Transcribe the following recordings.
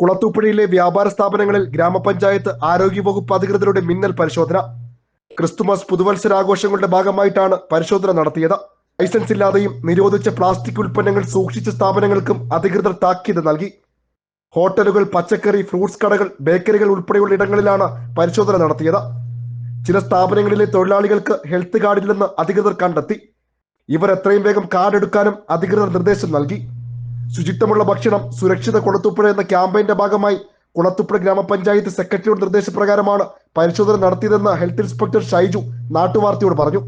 കുളത്തൂപ്പുഴയിലെ വ്യാപാര സ്ഥാപനങ്ങളിൽ ഗ്രാമപഞ്ചായത്ത് ആരോഗ്യവകുപ്പ് അധികൃതരുടെ മിന്നൽ പരിശോധന. ക്രിസ്തുമസ് പുതുവത്സരാഘോഷങ്ങളുടെ ഭാഗമായിട്ടാണ് പരിശോധന നടത്തിയത്. ലൈസൻസ് ഇല്ലാതെയും നിരോധിച്ച പ്ലാസ്റ്റിക് ഉൽപ്പന്നങ്ങൾ സൂക്ഷിച്ച സ്ഥാപനങ്ങൾക്കും അധികൃതർ താക്കീത് നൽകി. ഹോട്ടലുകൾ പച്ചക്കറി ഫ്രൂട്ട്സ് കടകൾ ബേക്കറികൾ ഉൾപ്പെടെയുള്ള ഇടങ്ങളിലാണ് പരിശോധന നടത്തിയത്. ചില സ്ഥാപനങ്ങളിലെ തൊഴിലാളികൾക്ക് ഹെൽത്ത് കാർഡില്ലെന്ന് അധികൃതർ കണ്ടെത്തി. ഇവർ എത്രയും വേഗം കാർഡ് എടുക്കാനും അധികൃതർ നിർദ്ദേശം നൽകി. ശുചിത്വമുള്ള ഭക്ഷണം സുരക്ഷിത കുളത്തുപ്പുഴ എന്ന ക്യാമ്പയിന്റെ ഭാഗമായി കുളത്തുപ്പുഴ ഗ്രാമപഞ്ചായത്ത് സെക്രട്ടറിയുടെ നിർദ്ദേശപ്രകാരമാണ് പരിശോധന നടത്തിയതെന്ന് ഹെൽത്ത് ഇൻസ്പെക്ടർ ഷൈജു നാട്ടുവാർത്തയോട് പറഞ്ഞു.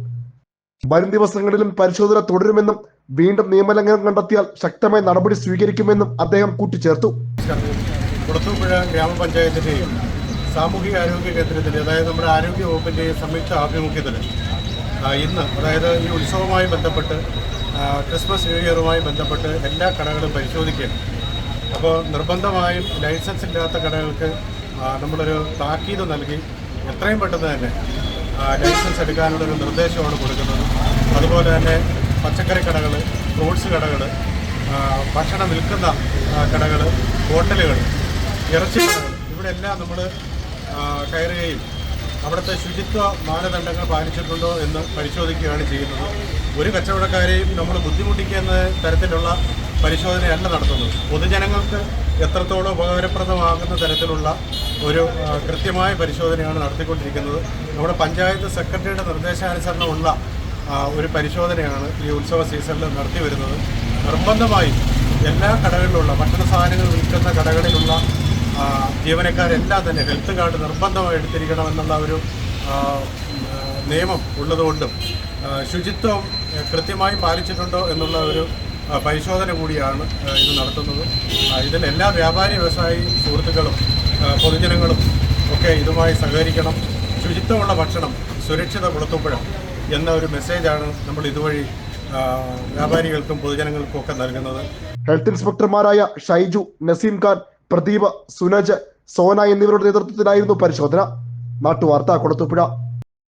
വരും ദിവസങ്ങളിലും പരിശോധന തുടരുമെന്നും വീണ്ടും നിയമലംഘനം കണ്ടെത്തിയാൽ ശക്തമായ നടപടി സ്വീകരിക്കുമെന്നും അദ്ദേഹം കൂട്ടിച്ചേർത്തു. കുളത്തൂപ്പുഴ ഗ്രാമപഞ്ചായത്തിന്റെയും സാമൂഹിക ആരോഗ്യ കേന്ദ്രത്തിന്റെ അതായത് നമ്മുടെ ആരോഗ്യ വകുപ്പിന്റെയും സംയുക്ത ആഭിമുഖ്യത്തിൽ ഇന്ന് അതായത് ഈ ഉത്സവവുമായി ബന്ധപ്പെട്ട് ക്രിസ്മസ് ന്യൂ ഇയറുമായി ബന്ധപ്പെട്ട് എല്ലാ കടകളും പരിശോധിക്കുകയാണ് അപ്പോൾ നിർബന്ധമായും ലൈസൻസ് ഇല്ലാത്ത കടകൾക്ക് നമ്മളൊരു താക്കീത് നൽകി എത്രയും പെട്ടെന്ന് തന്നെ ലൈസൻസ് എടുക്കാനുള്ളൊരു നിർദ്ദേശമാണ് കൊടുക്കുന്നത്. അതുപോലെ തന്നെ പച്ചക്കറി കടകൾ ഫ്രൂട്ട്സ് കടകൾ ഭക്ഷണം വിൽക്കുന്ന കടകൾ ഹോട്ടലുകൾ ഇറച്ചി കടകൾ ഇവിടെ എല്ലാം നമ്മൾ കയറുകയും അവിടുത്തെ ശുചിത്വ മാനദണ്ഡങ്ങൾ പാലിച്ചിട്ടുണ്ടോ എന്ന് പരിശോധിക്കുകയാണ് ചെയ്യുന്നത്. ഒരു കച്ചവടക്കാരെയും നമ്മൾ ബുദ്ധിമുട്ടിക്കുന്ന തരത്തിലുള്ള പരിശോധനയല്ല നടത്തുന്നത്. പൊതുജനങ്ങൾക്ക് എത്രത്തോളം ഉപകാരപ്രദമാകുന്ന തരത്തിലുള്ള ഒരു കൃത്യമായ പരിശോധനയാണ് നടത്തിക്കൊണ്ടിരിക്കുന്നത്. നമ്മുടെ പഞ്ചായത്ത് സെക്രട്ടറിയുടെ നിർദ്ദേശാനുസരണമുള്ള ഒരു പരിശോധനയാണ് ഈ ഉത്സവ സീസണിൽ നടത്തി വരുന്നത്. നിർബന്ധമായും എല്ലാ കടകളിലുള്ള ഭക്ഷണ സാധനങ്ങൾ വിൽക്കുന്ന കടകളിലുള്ള ജീവനക്കാരെല്ലാം തന്നെ ഹെൽത്ത് കാർഡ് നിർബന്ധമായി എടുത്തിരിക്കണമെന്നുള്ള ഒരു നിയമം ഉള്ളതുകൊണ്ടും ശുചിത്വം കൃത്യമായി പാലിച്ചിട്ടുണ്ടോ എന്നുള്ള ഒരു പരിശോധന കൂടിയാണ് ഇത് നടത്തുന്നത്. ഇതിൽ എല്ലാ വ്യാപാരി വ്യവസായി സുഹൃത്തുക്കളും പൊതുജനങ്ങളും ഒക്കെ ഇതുമായി സഹകരിക്കണം. ശുചിത്വമുള്ള ഭക്ഷണം സുരക്ഷിത കുളത്തുപ്പുഴ എന്ന ഒരു മെസ്സേജാണ് നമ്മൾ ഇതുവഴി വ്യാപാരികൾക്കും പൊതുജനങ്ങൾക്കും ഒക്കെ നൽകുന്നത്. ഹെൽത്ത് ഇൻസ്പെക്ടർമാരായ ഷൈജു നസീം ഖാൻ പ്രദീപ് സുനജ് സോന എന്നിവരുടെ നേതൃത്വത്തിലായിരുന്നു പരിശോധന. നാട്ടുവാർത്ത കുളത്തൂപ്പുഴ